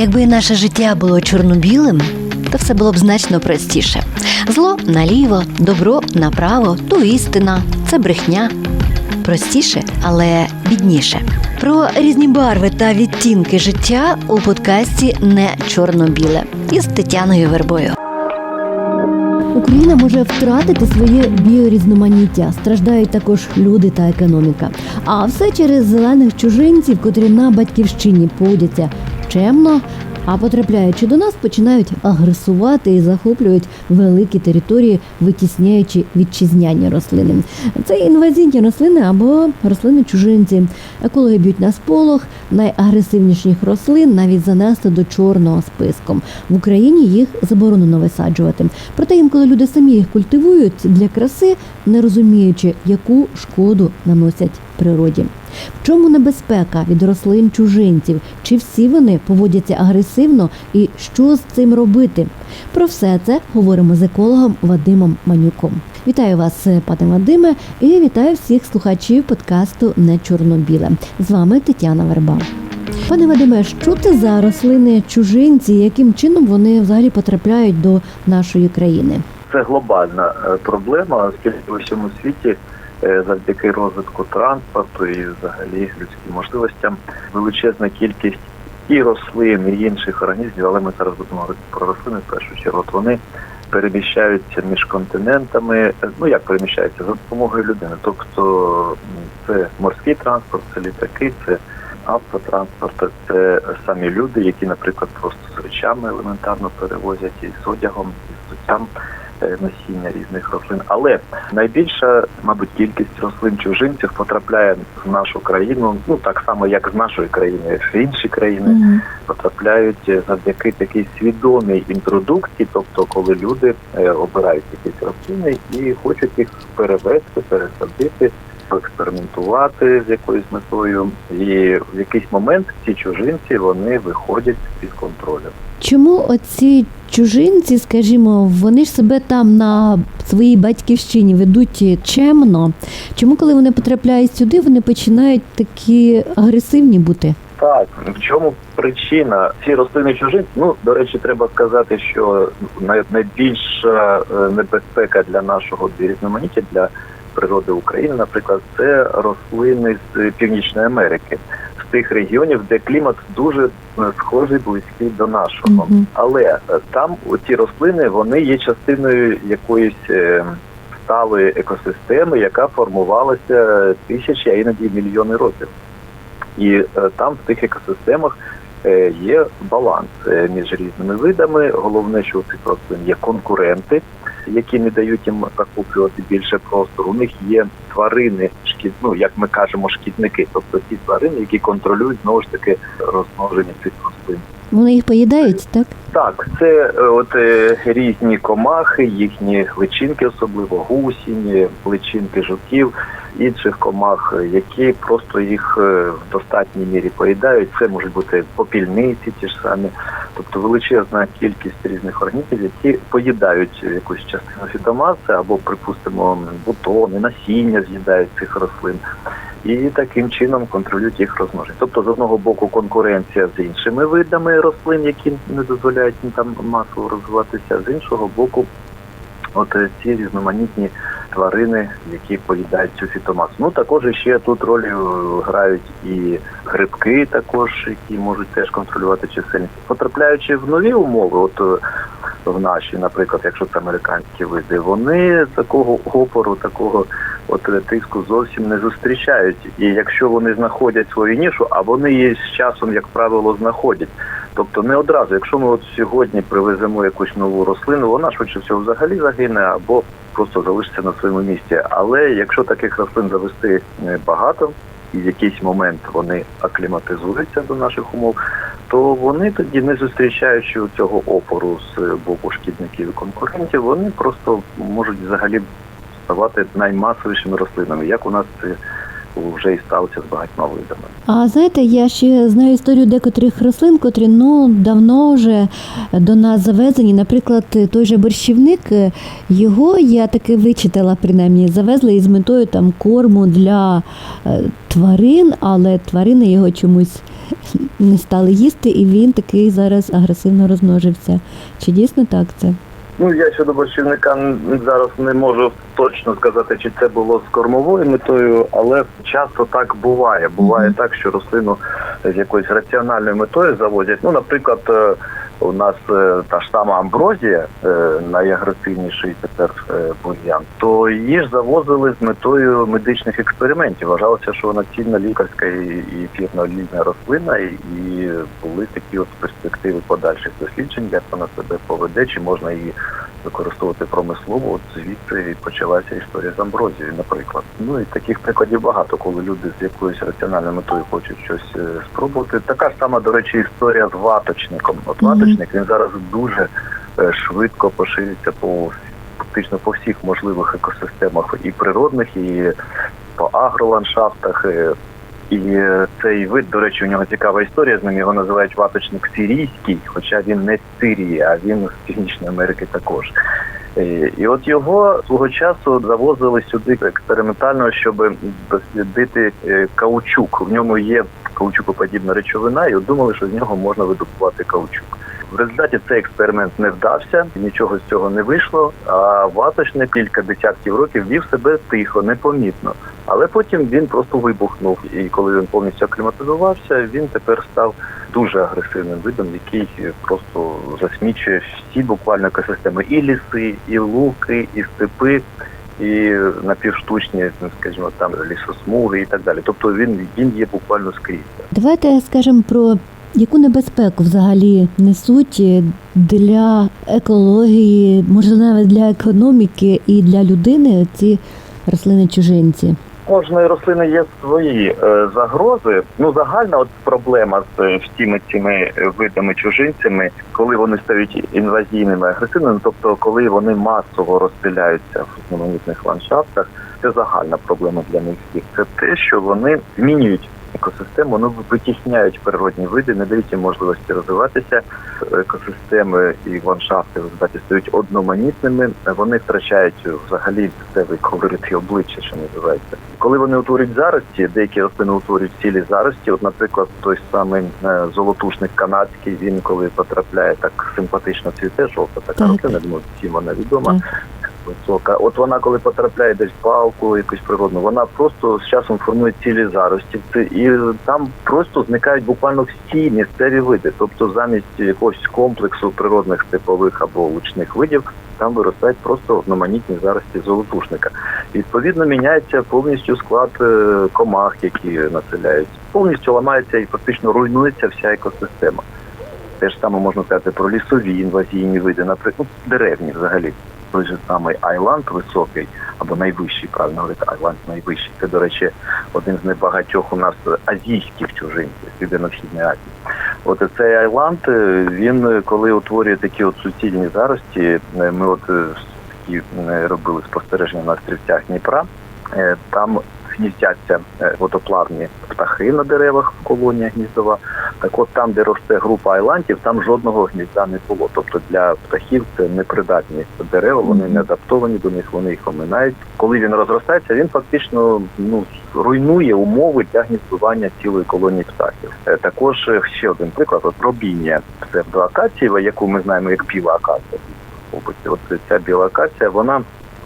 Якби наше життя було чорно-білим, то все було б значно простіше. Зло наліво, добро направо, то істина, це брехня. Простіше, але бідніше. Про різні барви та відтінки життя у подкасті не чорно-біле із Тетяною Вербою. Україна може втратити своє біорізноманіття. Страждають також люди та економіка. А все через зелених чужинців, котрі на батьківщині поводяться чемно. А потрапляючи до нас, починають агресувати і захоплюють великі території, витісняючи вітчизняні рослини. Це інвазійні рослини або рослини чужинці. Екологи б'ють на сполох найагресивніших рослин навіть занесли до чорного списку. В Україні їх заборонено висаджувати. Проте інколи люди самі їх культивують для краси, не розуміючи, яку шкоду наносять природі. В чому небезпека від рослин чужинців? Чи всі вони поводяться агресивно і що з цим робити? Про все це говоримо з екологом Вадимом Манюком. Вітаю вас, пане Вадиме, і вітаю всіх слухачів подкасту Не чорно-біле. З вами Тетяна Верба. Пане Вадиме, що це за рослини чужинці? Яким чином вони взагалі потрапляють до нашої країни? Це глобальна е, проблема, оскільки в усьому світі завдяки розвитку транспорту і взагалі людським можливостям величезна кількість і рослин, і інших організмів, але ми зараз будемо говорити про рослини в першу чергу. От вони переміщаються між континентами. Е, Ну як переміщаються за допомогою людини. Тобто це морський транспорт, це літаки, це автотранспорт, це самі люди, які, наприклад, просто з речами елементарно перевозять і з одягом, і з суттям е, насіння різних рослин. Але найбільша, мабуть, кількість рослин чужинців потрапляє в нашу країну, ну так само, як з нашої країни, в інші країни потрапляють е, завдяки такій свідомій інтродукції, тобто коли люди е, обирають якісь рослини і хочуть їх перевести, пересадити, експериментувати з якоюсь метою, і в якийсь момент ці чужинці вони виходять під контролем. Чому оці чужинці, скажімо, вони ж себе там на своїй батьківщині ведуть чемно? Чому, коли вони потрапляють сюди, вони починають такі агресивні бути? Так, в чому причина? Ці рослини чужинці, ну до речі, треба сказати, що найбільша е, небезпека для нашого різноманіття для природи України, наприклад, це рослини з Північної Америки, з тих регіонів, де клімат дуже е, схожий, близький до нашого. Мгм. Але е, там ці рослини вони є частиною якоїсь е, сталої екосистеми, яка формувалася тисячі, а іноді мільйони років. І там в тих екосистемах є баланс між різними видами. Головне, що у цих рослин є конкуренти, які не дають їм захоплювати більше простору. У них є тварини, шкід, ну як ми кажемо, шкідники, тобто ті тварини, які контролюють знову ж таки розмноження цих рослин. Вони їх поїдають, так? Так, це е, от е, різні комахи, їхні личинки, особливо гусінь, личинки жуків, інших комах, які просто їх е, в достатній мірі поїдають. Це можуть бути попільниці, ті ж самі, тобто величезна кількість різних організмів, які поїдають якусь частину фітомаси або, припустимо, бутони, насіння з'їдають цих рослин. І таким чином контролюють їх розмноження. Тобто, з одного боку, конкуренція з іншими видами рослин, які не дозволяють їм там масово розвиватися, з іншого боку, от е, ці різноманітні тварини, які поїдають цю фітомасу. Ну також ще тут роль е, грають і грибки, також які можуть теж контролювати чисельність. Потрапляючи в нові умови, от е, в наші, наприклад, якщо це американські види, вони такого опору, такого от е, тиску зовсім не зустрічають. І якщо вони знаходять свою нішу, а вони її з часом, як правило, знаходять. Тобто не одразу, якщо ми от сьогодні привеземо якусь нову рослину, вона швидше всього взагалі загине або просто залишиться на своєму місці. Але якщо таких рослин завести е, багато, і в якийсь момент вони акліматизуються до наших умов, то вони тоді, не зустрічаючи цього опору з боку шкідників і конкурентів, вони просто можуть взагалі ставати наймасовішими рослинами, як у нас це вже і сталося з багатьма видами. А знаєте, я ще знаю історію декотрих рослин, котрі ну давно вже до нас завезені. Наприклад, той же борщівник, його я таки вичитала, принаймні, завезли із метою там корму для е, тварин, але тварини його чомусь не стали їсти, і він такий зараз агресивно розмножився. Чи дійсно так це? Ну я щодо борщівника зараз не можу точно сказати, чи це було з кормовою метою, але часто так буває. Буває так, що рослину з якоюсь раціональною метою завозять. Ну, наприклад, е, у нас е, та ж сама амброзія, е, найагресивніший тепер е, бур'ян, то її ж завозили з метою медичних експериментів. Вважалося, що вона цінна лікарська і, ефірно-олійна рослина, і, були такі от перспективи подальших досліджень, як вона себе поведе, чи можна її використовувати промислово. От звідси почалася історія з амброзією, наприклад. Ну і таких прикладів багато, коли люди з якоюсь раціональною метою хочуть щось е, спробувати. Така ж сама, до речі, історія з ваточником. От Мгм. Ваточник він зараз дуже е, швидко поширюється по фактично по всіх можливих екосистемах і природних, і по агроландшафтах. е, І цей вид, до речі, у нього цікава історія з ним. Його називають ваточник сирійський, хоча він не з Сирії, а він з Північної Америки також. Е, І от його свого часу завозили сюди експериментально, щоб дослідити каучук. В ньому є каучукоподібна речовина, і думали, що з нього можна видобувати каучук. В результаті цей експеримент не вдався, нічого з цього не вийшло. А ваточник кілька десятків років вів себе тихо, непомітно. Але потім він просто вибухнув. І коли він повністю акліматизувався, він тепер став дуже агресивним видом, який просто засмічує всі буквально екосистеми. І ліси, і луки, і степи, і напівштучні, скажімо, там лісосмуги і так далі. Тобто він, він є буквально скрізь. Давайте скажемо про яку небезпеку взагалі несуть для екології, можливо, навіть для економіки і для людини ці рослини-чужинці. Кожної рослини є свої е, загрози. Ну загальна от проблема з е, всіми цими е, видами чужинцями, коли вони стають інвазійними агресивними, тобто коли вони масово розселяються в різноманітних ландшафтах, це загальна проблема для них всіх. Це те, що вони змінюють екосистему, вони витісняють природні види, не дають їм можливості розвиватися. Екосистеми і ландшафти в результаті стають одноманітними. Вони втрачають взагалі місцевий колорит і обличчя, що називається. Коли вони утворюють зарості, деякі рослини утворюють цілі зарості. От, наприклад, той самий е, золотушник канадський, він коли потрапляє так симпатично цвіте, жовта така Так. рослина, думаю, всім вона відома. Висока. От вона, коли потрапляє десь в палку, якусь природну, вона просто з часом формує цілі зарості. І там просто зникають буквально всі місцеві види. Тобто замість якогось комплексу природних степових або лучних видів, там виростають просто одноманітні зарості золотушника. Відповідно, міняється повністю склад е, комах, які населяють. Повністю ламається і фактично руйнується вся екосистема. Те ж саме можна сказати про лісові інвазійні види, наприклад, ну, деревні взагалі. Той же самий Айланд високий, або найвищий, правильно говорити, Айланд найвищий. Це, до речі, один з небагатьох у нас азійських чужинців Південно-Східної Азії. От цей Айланд, е, він е, коли утворює такі от суцільні зарості, е, ми от такі робили спостереження на стрільцях Дніпра, там гніздяться е, водоплавні птахи на деревах, колонія гніздова. Так от там, де росте група айлантів, там жодного гнізда не було. Тобто для птахів це непридатні дерева, вони не адаптовані до них, вони їх оминають. Коли він розростається, він фактично ну руйнує умови для гніздування цілої колонії птахів. Е, Також е, ще один приклад: от робіння псевдоакацієва, яку ми знаємо як біла акація. От ця біла акація, вона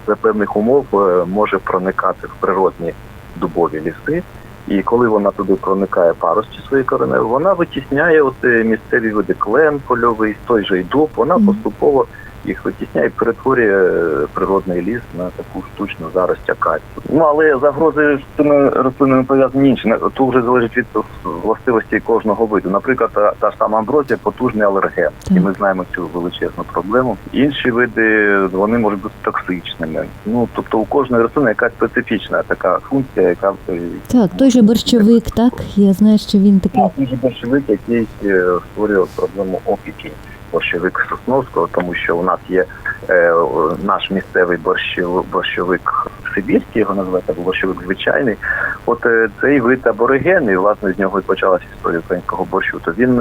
за певних умов може проникати в природні дубові ліси. І коли вона туди проникає парості свої кореневі, вона витісняє от місцеві види клен польовий, той же й дуб, вона поступово їх витісняє перетворює е, природний ліс на таку штучну зарость акацію. Ну але загрози з цими рослинами пов'язані інші. Тут вже залежить від властивості кожного виду. Наприклад, та, та ж сама амброзія потужний алерген, і ми знаємо цю величезну проблему. Інші види вони можуть бути токсичними. Ну тобто у кожної рослини якась специфічна така функція, яка е, Так, той же борщовик, так? Я знаю, що він такий. дуже борщовик, який е, створює проблему опіки. Борщовик Сосновського, тому що у нас є е, наш місцевий борщов, борщовик Сибірський, його називають, або борщовик звичайний. От е, цей вид абориген, і власне з нього і почалася історія українського борщу. То він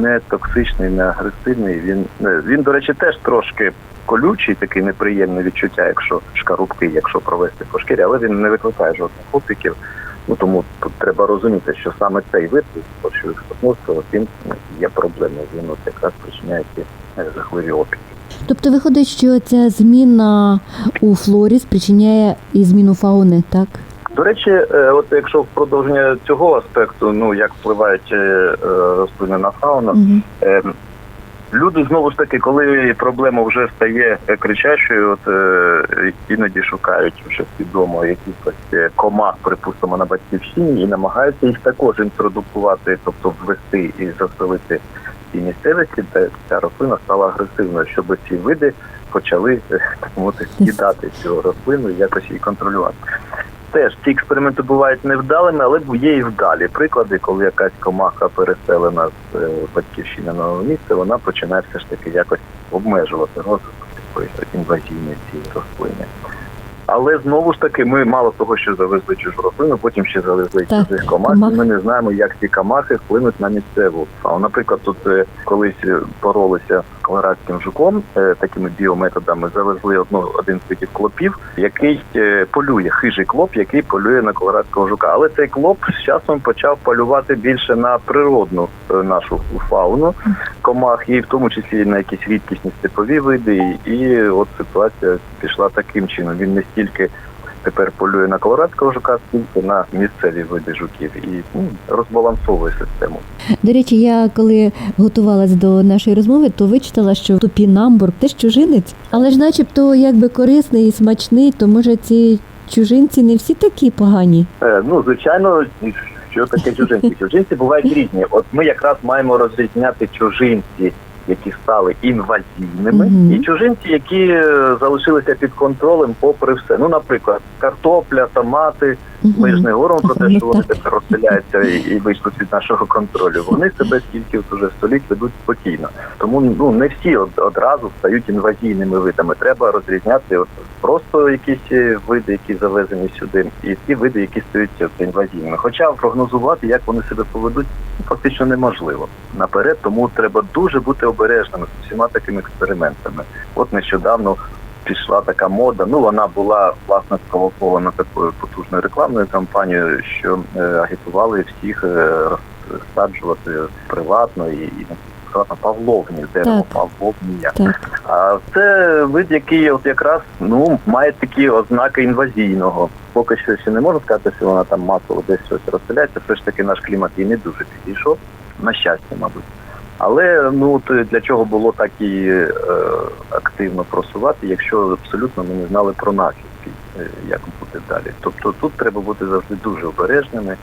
не- токсичний, не агресивний. Він е, він, до речі, теж трошки колючий, такий неприємне відчуття, якщо шкарубки, якщо провести по шкірі, але він не викликає жодних опіків. Ну тому тут треба розуміти, що саме цей вид Сосновського він є проблемою. Він от якраз причиняє ці е, жахливі опіки. Тобто виходить, що ця зміна у флорі спричиняє і зміну фауни, так? До речі, е, от якщо в продовження цього аспекту, ну як впливають е, рослини на фауну, Угу. Люди знову ж таки, коли проблема вже стає е, кричащою, от е, іноді шукають вже свідомо якихось е, комах, припустимо, на батьківщині, і намагаються їх також інтродукувати, тобто ввести і заселити в цій місцевості, де ця рослина стала агресивною, щоб ці види почали так мовити скидати цю рослину і якось її контролювати. Теж ці експерименти бувають невдалими, але є і вдалі приклади, коли якась комаха переселена з е, батьківщини на нове місце, вона починає все ж таки якось обмежувати розвиток такої інвазійної цієї рослини. Але знову ж таки, ми мало того, що завезли чужу рослину, потім ще завезли Так, чужих комах, комах. і ми не знаємо, як ці комахи вплинуть на місцеву. А наприклад, тут е, колись е, боролися колорадським жуком е, такими біометодами, завезли одну один з видів клопів, який е, полює хижий клоп, який полює на колорадського жука. Але цей клоп з часом почав полювати більше на природну е, нашу фауну комах, і в тому числі на якісь рідкісні степові види. І от ситуація пішла таким чином. Він не стільки тепер полює на колорадського жука, скільки на місцеві види жуків і ну, розбалансовує систему. До речі, я коли готувалась до нашої розмови, то вичитала, що топінамбур теж чужинець, але ж начебто якби корисний і смачний, то може ці чужинці не всі такі погані. Е, ну, звичайно, що таке чужинці? Чужинці бувають різні. От ми якраз маємо розрізняти чужинці, які стали інвазійними, Мгм. і чужинці, які е, залишилися під контролем, попри все. Ну, наприклад, картопля, томати. Ми ж не говоримо про те, що вони тепер розселяються і, вийшли від нашого контролю. Вони себе скільки уже століть ведуть спокійно. Тому ну не всі од- одразу стають інвазійними видами. Треба розрізняти от просто якісь е, види, які завезені сюди, і ті види, які стають інвазійними. Хоча прогнозувати, як вони себе поведуть, ну, фактично неможливо наперед. Тому треба дуже бути обережними з усіма такими експериментами. От нещодавно пішла така мода. Ну вона була власне спровокована такою потужною рекламною кампанією, що е, агітували всіх е, розсаджувати приватно і, і приватно павловні дерево павловнія. А це вид, який от якраз ну має такі ознаки інвазійного. Поки що ще не можу сказати, що вона там масово десь щось розселяється. Все ж таки наш клімат їй не дуже підійшов. На щастя, мабуть. Але ну то для чого було так і е, активно просувати, якщо абсолютно ми не знали про наслідки, е, як буде далі. Тобто тут треба бути завжди дуже обережними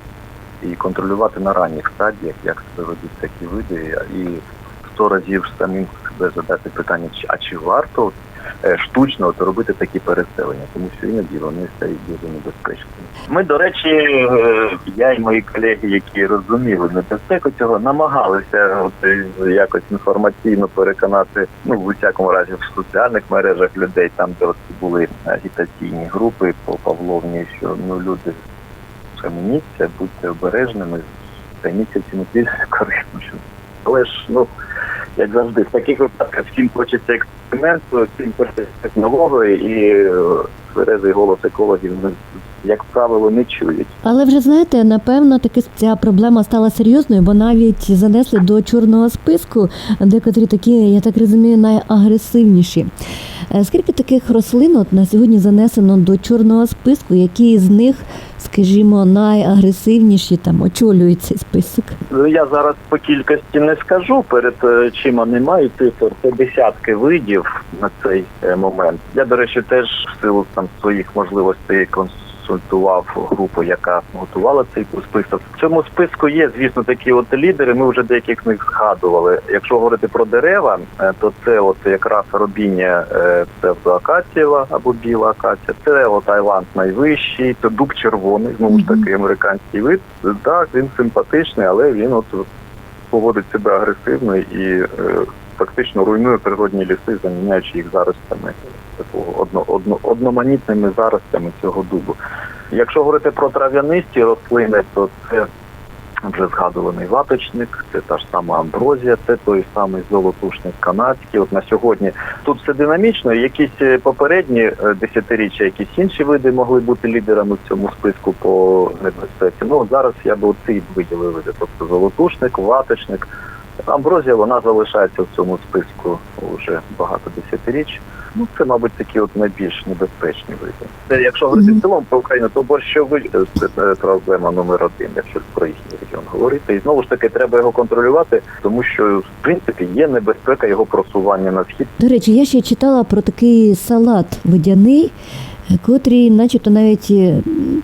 і контролювати на ранніх стадіях, як себе ведуть такі види, і сто разів самим себе задати питання, а чи варто е, штучно от робити такі переселення, тому що іноді вони стають дуже небезпечними. Ми, до речі, е, я і мої колеги, які розуміли небезпеку цього, намагалися от, е, якось інформаційно переконати, ну в усякому разі в соціальних мережах людей, там де от були агітаційні групи по Павловні, що ну люди схаменіться, будьте обережними, займіться цим більш корисно. Але ж ну як завжди, в таких випадках всім хочеться всім хочеться і е, тверезий голос екологів, як правило, не чують. Але вже знаєте, напевно, таки ця проблема стала серйозною, бо навіть занесли до чорного списку декотрі такі, я так розумію, найагресивніші. Е, Скільки таких рослин от на сьогодні занесено до чорного списку, які з них, скажімо, найагресивніші там очолюють цей список? Ну, Я зараз по кількості не скажу. Перед чима немає цифр. Це десятки видів на цей е, момент. Я, до речі, теж в силу там своїх можливостей консультував групу, яка готувала цей список. В цьому списку є, звісно, такі от лідери. Ми вже деяких з них згадували. Якщо говорити про дерева, е, то це от якраз робіння е, псевдоакацієва або біла акація. Це от Айланд найвищий, це дуб червоний, знову ж таки американський вид. Так, він симпатичний, але він от поводить себе агресивно і е, фактично руйнує природні ліси, заміняючи їх заростями такого одно, одно, одноманітними заростями цього дубу. Якщо говорити про трав'янисті рослини, то це вже згадуваний латочник, це та ж сама амброзія, це той самий золотушник канадський. От на сьогодні тут все динамічно. Якісь е, попередні е, десятиріччя, якісь інші види могли бути лідерами в цьому списку по небезпеці. Ну от зараз я би оці виділив тобто золотушник, латочник. Амброзія вона залишається в цьому списку вже багато десятиріч. Ну це, мабуть, такі от найбільш небезпечні види. Якщо говорити в цілому про Україну, то борщовий е, це проблема номер один, якщо про їхній регіон говорити. І знову ж таки треба його контролювати, тому що в принципі є небезпека його просування на схід. До речі, я ще читала про такий салат водяний, котрий, начебто, навіть е,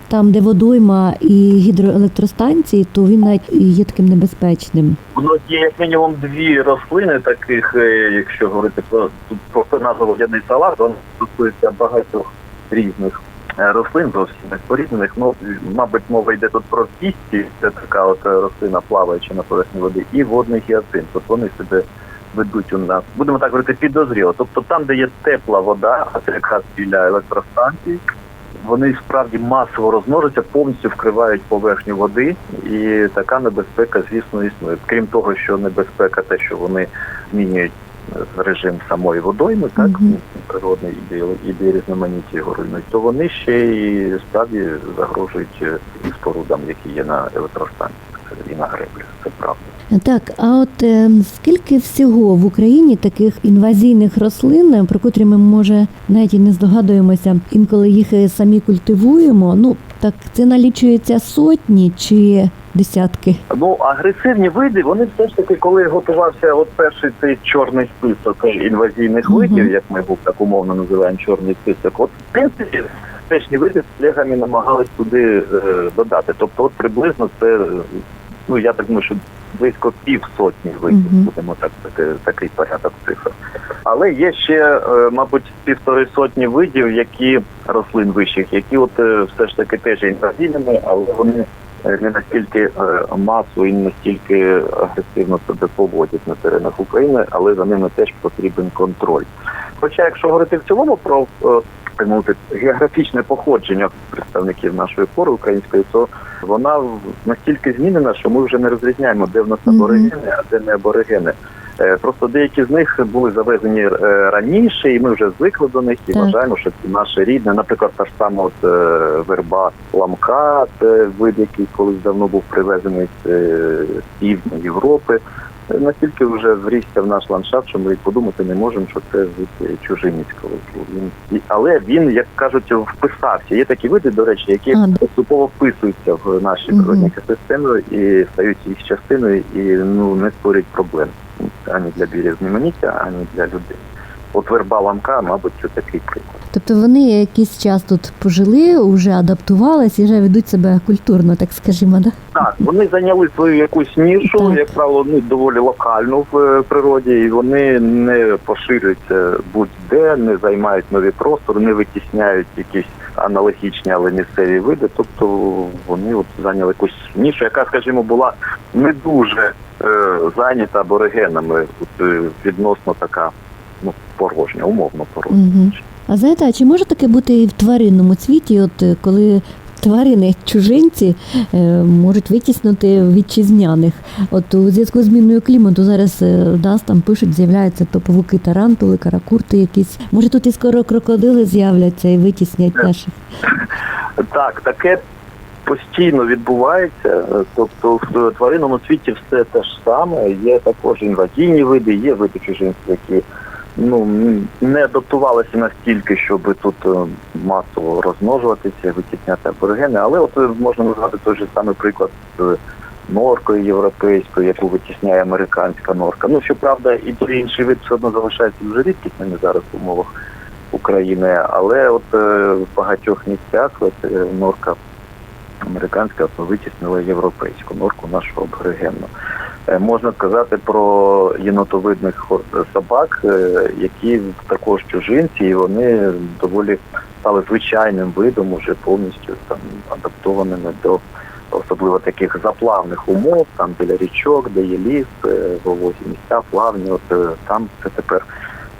там, де водойма і гідроелектростанції, то він навіть є таким небезпечним. Воно є як мінімум дві рослини, таких, е, якщо говорити про просто назва водяний салат, він стосується багатьох різних е, рослин, зовсім не порізних. Ну, мабуть, мова йде тут про кісті, це така от рослина плаваюча на поверхні води, і водний гіацинт. От вони себе ведуть у нас, будемо так говорити, підозріло. Тобто там, де є тепла вода, а це якраз біля електростанцій, вони справді масово розмножуються, повністю вкривають поверхню води, і така небезпека, звісно, існує. Крім того, що небезпека, те, що вони змінюють е, режим самої водойми, так Мгм. природний і і де його руйнують, то вони ще і справді загрожують е, спорудам, які є на електростанціях і на греблях. Це правда. Так, а от е, скільки всього в Україні таких інвазійних рослин, е, про котрі ми може навіть і не здогадуємося, інколи їх е, самі культивуємо. Ну так це налічується сотні чи десятки. Ну, агресивні види, вони все ж таки, коли готувався от перший цей чорний список інвазійних Мгм. видів, як ми був так умовно називаємо чорний список, от в принципі безпечні види з колегами намагались туди е, додати. Тобто, от приблизно це, ну я так думаю, що близько півсотні видів, Мгм. будемо так такий порядок цифр. Але є ще, е, мабуть, півтори сотні видів, які рослин вищих, які от е, все ж таки теж інвазійними, але вони не настільки масу масово і не настільки агресивно себе поводять на теренах України, але за ними теж потрібен контроль. Хоча, якщо говорити в цілому про е, мовити, географічне походження представників нашої пори української, то вона настільки змінена, що ми вже не розрізняємо, де в нас аборигени, а де не аборигени. Е, Просто деякі з них були завезені е, раніше, і ми вже звикли до них і Так. вважаємо, що це наше рідне. Наприклад, та ж сама от е, верба ламка, це вид, який колись давно був привезений з півдня Європи. Настільки вже врісся в наш ландшафт, що ми і подумати не можемо, що це чужинницького. Він але він, як кажуть, вписався. Є такі види, до речі, які поступово вписуються в наші природні екосистеми і стають їх частиною, і ну не створюють проблем ані для біорізноманіття, ані для людей. От верба ламка, мабуть, це такий приклад. Тобто вони якийсь час тут пожили, вже адаптувалися і вже ведуть себе культурно, так скажімо, да? Так, вони зайняли свою якусь нішу, Так. як правило, ну доволі локальну в е, природі, і вони не поширюються будь-де, не займають нові простори, не витісняють якісь аналогічні, але місцеві види. Тобто вони от зайняли якусь нішу, яка, скажімо, була не дуже е, зайнята аборигенами, от, е, відносно така ну порожня, умовно порожня. Угу. А знаєте, а чи може таке бути і в тваринному світі, от е, коли тварини чужинці е, можуть витіснити вітчизняних? От у зв'язку з зміною клімату зараз е, нас там пишуть, з'являються то павуки, тарантули, каракурти якісь. Може тут і скоро крокодили з'являться і витіснять наших. Так, таке постійно відбувається. Тобто в тваринному світі все те ж саме. Є також інвазійні види, є види чужинців, які ну не адаптувалися настільки, щоб тут е, масово розмножуватися, витісняти аборигени. Але от е, можна назвати той же самий приклад з норкою європейською, яку витісняє американська норка. Ну щоправда, і той інший вид все одно залишається дуже рідкісними зараз в умовах України, але от е, в багатьох місцях от, норка американська витіснила європейську норку нашу аборигенну. Е, Можна сказати про єнотовидних собак, е, які також чужинці, і вони доволі стали звичайним видом, уже повністю там адаптованими до особливо таких заплавних умов, там біля річок, де є ліс, е, вологі місця, плавні, от там це тепер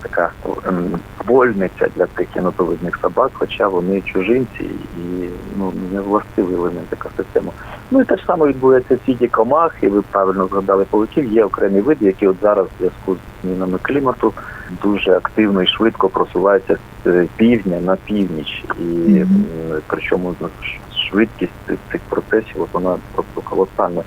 така ем, вольниця для цих кінотовидних собак, хоча вони чужинці і ну не властивий елемент така система. Ну і те ж саме відбувається в світі комах, і ви правильно згадали павуків. Є окремі види, які от зараз в зв'язку з змінами клімату дуже активно і швидко просуваються з півдня на північ, і Мгм. м, причому швидкість цих процесів от вона просто колосальна.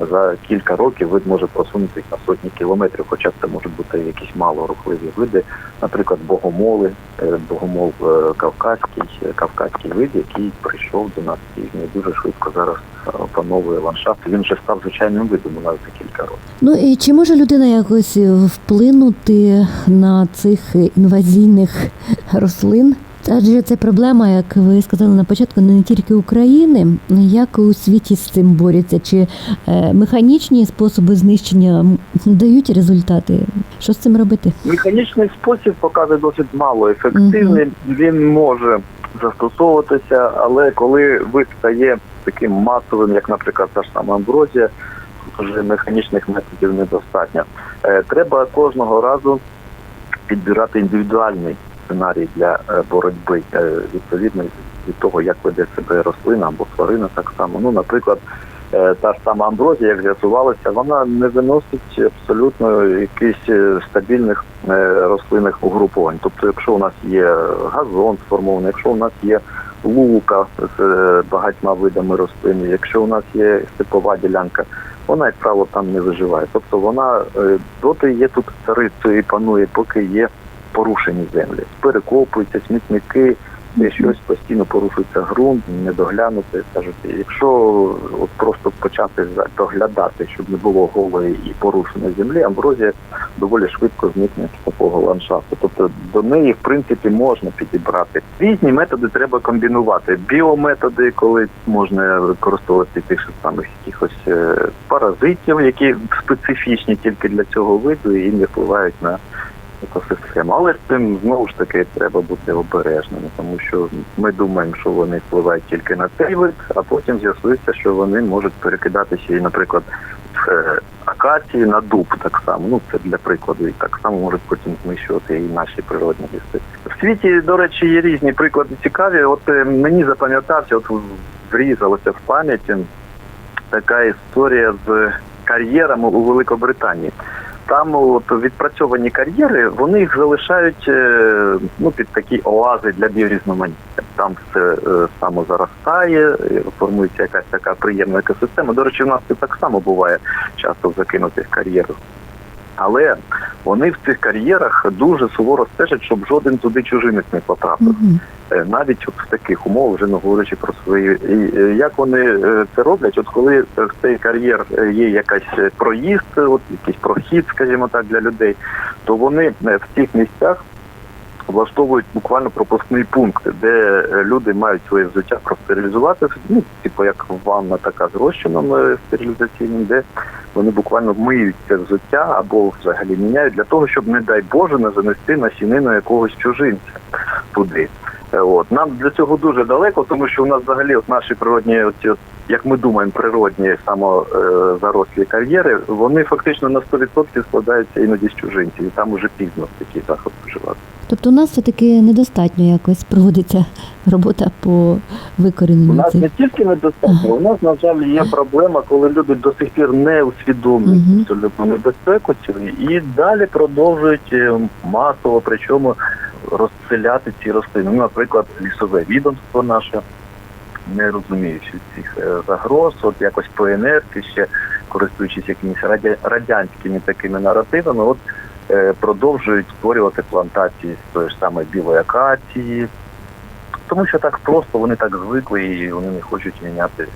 За кілька років вид може просунутися на сотні кілометрів, хоча це можуть бути якісь малорухливі види, наприклад, богомоли, е, богомол е, кавказький, е, кавказький вид, який прийшов до нас і дуже швидко зараз опановує ландшафт. Він вже став звичайним видом у нас за кілька років. Ну і чи може людина якось вплинути на цих інвазійних рослин? Адже це проблема, як ви сказали на початку, не тільки України, як у світі з цим борються? Чи е, механічні способи знищення дають результати? Що з цим робити? Механічний спосіб показує досить мало ефективний. Він може застосовуватися, але коли вид стає таким масовим, як, наприклад, та ж сама амброзія, вже механічних методів недостатньо. Е, Треба кожного разу підбирати індивідуальний сценарій для е, боротьби е, відповідно від того, як веде себе рослина або тварина, так само. Ну, наприклад, е, та ж сама амброзія, як з'ясувалося, вона не виносить абсолютно якихось стабільних рослинних угруповань. Тобто, якщо у нас є газон сформований, якщо у нас є лука з багатьма видами рослин, якщо у нас є степова ділянка, вона, як правило, там не виживає. Тобто вона доти є тут царицею і панує, поки є порушені землі. Перекопуються смітники, де щось постійно порушується ґрунт, не доглянути. Кажуть, якщо от просто почати доглядати, щоб не було голої і порушеної землі, амброзія доволі швидко зникне з такого ландшафту. Тобто до неї, в принципі, можна підібрати. Різні методи треба комбінувати. Біометоди, коли можна використовувати тих же самих якихось е, паразитів, які специфічні тільки для цього виду і не впливають на екосистему. Але з цим знову ж таки треба бути обережними, тому що ми думаємо, що вони впливають тільки на цей вид, а потім з'ясується, що вони можуть перекидатися і, наприклад, з е, акації на дуб так само. Ну це для прикладу, і так само можуть потім знищувати і наші природні ліси. В світі, до речі, є різні приклади цікаві. От е, мені запам'ятався, от врізалося в пам'яті така історія з кар'єрами у Великобританії. Там от відпрацьовані кар'єри, вони їх залишають е, ну під такі оази для біорізноманіття. Там все само самозаростає, е, формується якась така приємна екосистема. До речі, в нас це так само буває часто в закинутих кар'єрах. Але вони в цих кар'єрах дуже суворо стежать, щоб жоден туди чужинець не потрапив. Мгм. Е, навіть от в таких умовах, вже не говорячи про свої. І е, як вони е, це роблять? От коли в цей кар'єр є якась проїзд, от якийсь прохід, скажімо так, для людей, то вони в цих місцях влаштовують буквально пропускний пункт, де е, люди мають своє взуття простерилізувати, ну, типу як ванна така з розчином е, стерилізаційним, де вони буквально миють це взуття або взагалі міняють для того, щоб, не дай Боже, не занести насінину якогось чужинця туди. Е, От нам для цього дуже далеко, тому що у нас взагалі от наші природні, оці от, як ми думаємо, природні самозарослі кар'єри, вони фактично на 100% складаються іноді з чужинців, і там уже пізно такий заход вживати. Тобто у нас все-таки недостатньо якось проводиться робота по У нас цих. не тільки недостатньо, у нас на жаль є проблема, коли люди до сих пір не усвідомлюють абсолютно небезпеку цю і далі продовжують е, масово, причому розселяти ці рослини. Ну, наприклад, лісове відомство наше, не розуміючи цих е, загроз, от якось по інерції ще користуючись якимись радя- радянськими такими наративами, от е, продовжують створювати плантації з тої ж самої білої акації, тому що так просто вони так звикли і вони не хочуть міняти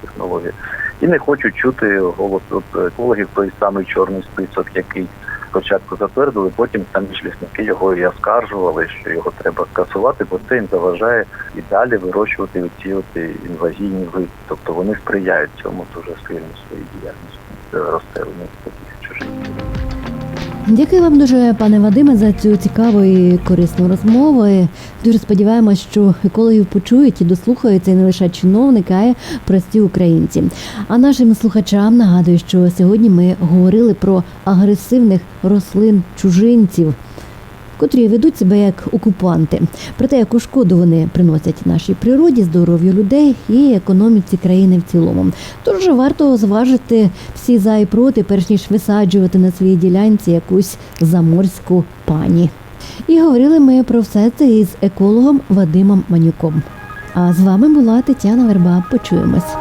технології. І не хочуть чути голос от екологів той самий чорний список, який спочатку затвердили, потім самі ж лісники його і оскаржували, що його треба скасувати, бо це їм заважає і далі вирощувати ці от інвазійні види. Тобто вони сприяють цьому дуже сильно своїй діяльності е, розселення таких чужих. Дякую вам дуже, пане Вадиме, за цю цікаву і корисну розмову. Дуже сподіваємось, що екологів почують і дослухаються і не лише чиновники, а й прості українці. А нашим слухачам нагадую, що сьогодні ми говорили про агресивних рослин чужинців. Котрі ведуть себе як окупанти, про те, яку шкоду вони приносять нашій природі, здоров'ю людей і економіці країни в цілому. Тож варто зважити всі за і проти, перш ніж висаджувати на своїй ділянці якусь заморську пані. І говорили ми про все це із екологом Вадимом Манюком. А з вами була Тетяна Верба. Почуємось.